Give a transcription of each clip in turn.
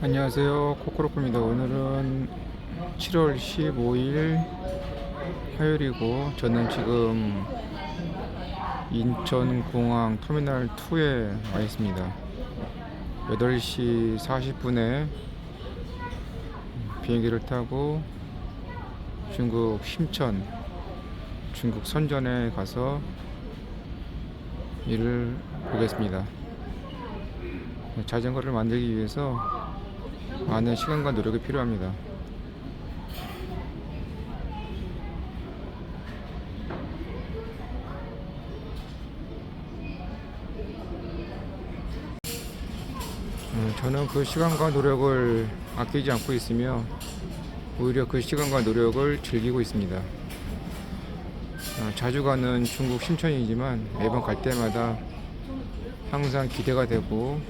안녕하세요. 코코로코입니다. 오늘은 7월 15일 화요일이고 저는 지금 인천공항 터미널 2에 와 있습니다. 8시 40분에 비행기를 타고 중국 심천 중국 선전에 가서 일을 보겠습니다. 자전거를 만들기 위해서 많은 시간과 노력이 필요합니다. 음, 저는 그 시간과 노력을 아끼지 않고 있으며 오히려 그 시간과 노력을 즐기고 있습니다. 어, 자주 가는 중국 심천이지만 매번 갈 때마다 항상 기대가 되고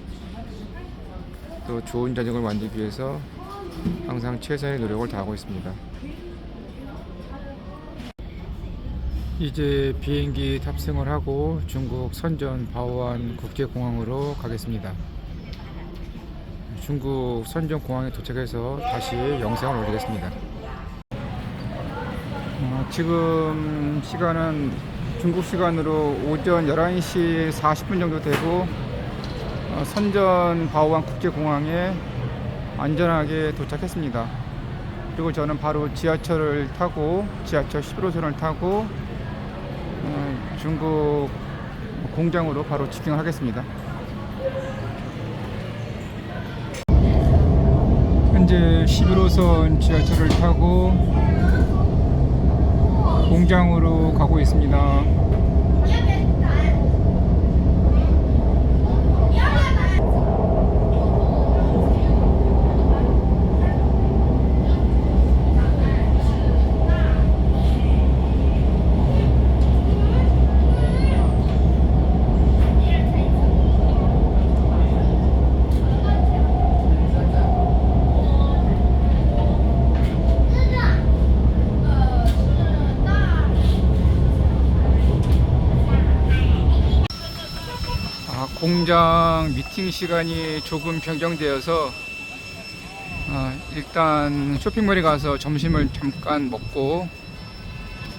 또 좋은 자전거를 만들기 위해서 항상 최선의 노력을 다하고 있습니다. 이제 비행기 탑승을 하고 중국 선전 바오안 국제공항으로 가겠습니다. 중국 선전 공항에 도착해서 다시 영상을 올리겠습니다. 어, 지금 시간은 중국 시간으로 오전 11시 40분 정도 되고 어, 선전 바오안 국제공항에 안전하게 도착했습니다. 그리고 저는 바로 지하철을 타고 지하철 11호선을 타고 어, 중국 공장으로 바로 직행을 하겠습니다. 현재 11호선 지하철을 타고 공장으로 가고 있습니다. 공장 미팅 시간이 조금 변경되어서 아, 일단 쇼핑몰에 가서 점심을 잠깐 먹고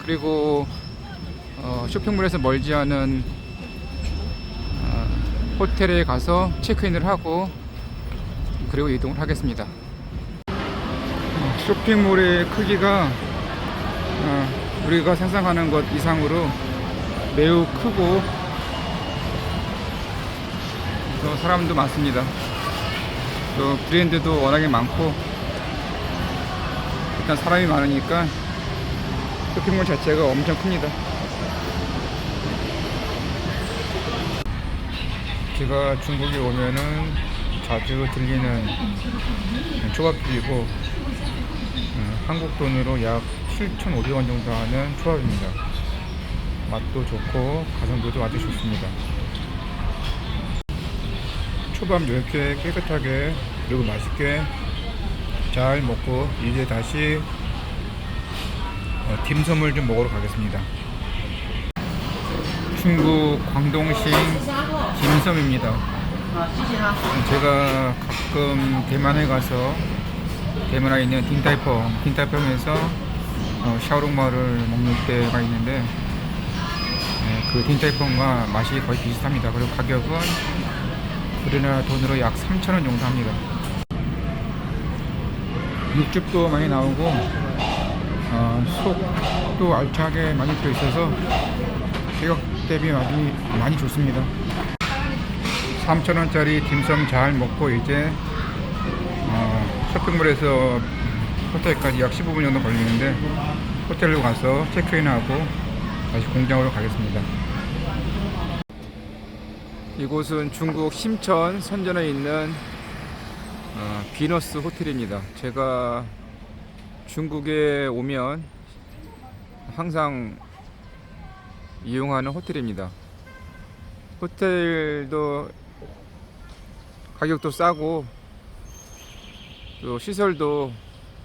그리고 어, 쇼핑몰에서 멀지 않은 아, 호텔에 가서 체크인을 하고 그리고 이동을 하겠습니다. 어, 쇼핑몰의 크기가 어, 우리가 상상하는 것 이상으로 매우 크고 또 사람도 많습니다. 또 브랜드도 워낙에 많고 일단 사람이 많으니까 쇼핑몰 자체가 엄청 큽니다. 제가 중국에 오면은 자주 들리는 초밥집이고 음, 한국 돈으로 약 7,500원 정도 하는 초밥입니다. 맛도 좋고 가성비도 아주 좋습니다. 초밥 이렇게 깨끗하게 그리고 맛있게 잘 먹고 이제 다시 어, 딤섬을 좀 먹으러 가겠습니다. 충북 광동시 딤섬입니다. 제가 가끔 대만에 가서 대만에 있는 딘타이펑, 딘타이펑에서 어, 샤오롱마를 먹는 때가 있는데 네, 그 딘타이펑과 맛이 거의 비슷합니다. 그리고 가격은 우리나라 돈으로 약 3,000원 정도 합니다. 육즙도 많이 나오고 어, 속도 알차게 많이 들어있어서 가격 대비 많이, 많이 좋습니다. 3,000원짜리 딤섬 잘 먹고 이제 어, 쇼핑몰에서 호텔까지 약 15분 정도 걸리는데 호텔로 가서 체크인하고 다시 공장으로 가겠습니다. 이곳은 중국 심천 선전에 있는 어, 비너스 호텔입니다. 제가 중국에 오면 항상 이용하는 호텔입니다. 호텔도 가격도 싸고 또 시설도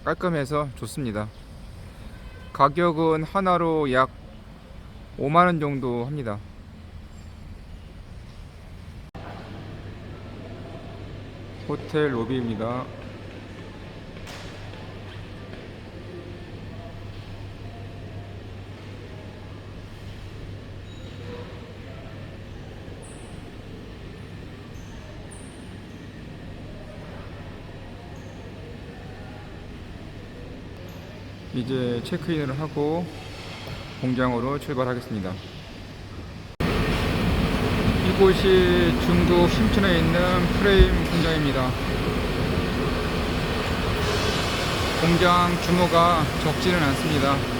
깔끔해서 좋습니다. 가격은 하나로 약 5만원 정도 합니다. 호텔 로비입니다. 이제 체크인을 하고 공장으로 출발하겠습니다. 이곳이 중국 심천에 있는 프레임 공장입니다. 공장 규모가 적지는 않습니다.